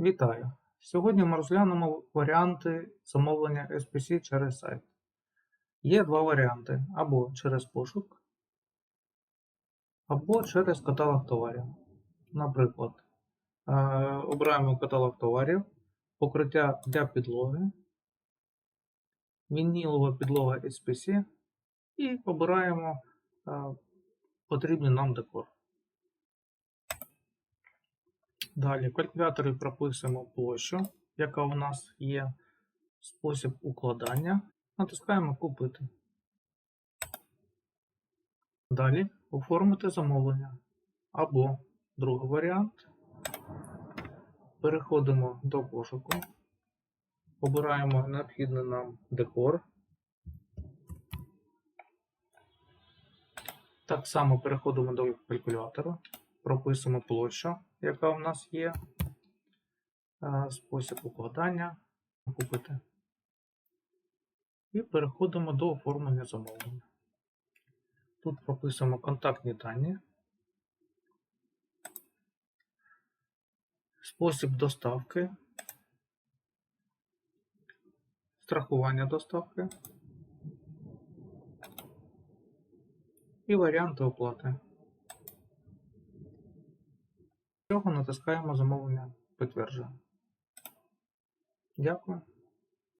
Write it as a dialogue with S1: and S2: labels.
S1: Вітаю! Сьогодні ми розглянемо варіанти замовлення SPC через сайт. Є два варіанти: або через пошук, або через каталог товарів. Наприклад, е, обираємо каталог товарів, покриття для підлоги, вінілова підлога SPC і обираємо е, потрібний нам декор. Далі в калькуляторі прописуємо площу, яка у нас є, спосіб укладання. Натискаємо Купити. Далі оформити замовлення. Або другий варіант. Переходимо до пошуку. Обираємо необхідний нам декор. Так само переходимо до калькулятора, прописуємо площу, яка у нас є, е, спосіб укладання, купити. І переходимо до оформлення замовлення. Тут прописуємо контактні дані, спосіб доставки, страхування доставки і варіанти оплати. Цього натискаємо замовлення підтвердження. Дякую.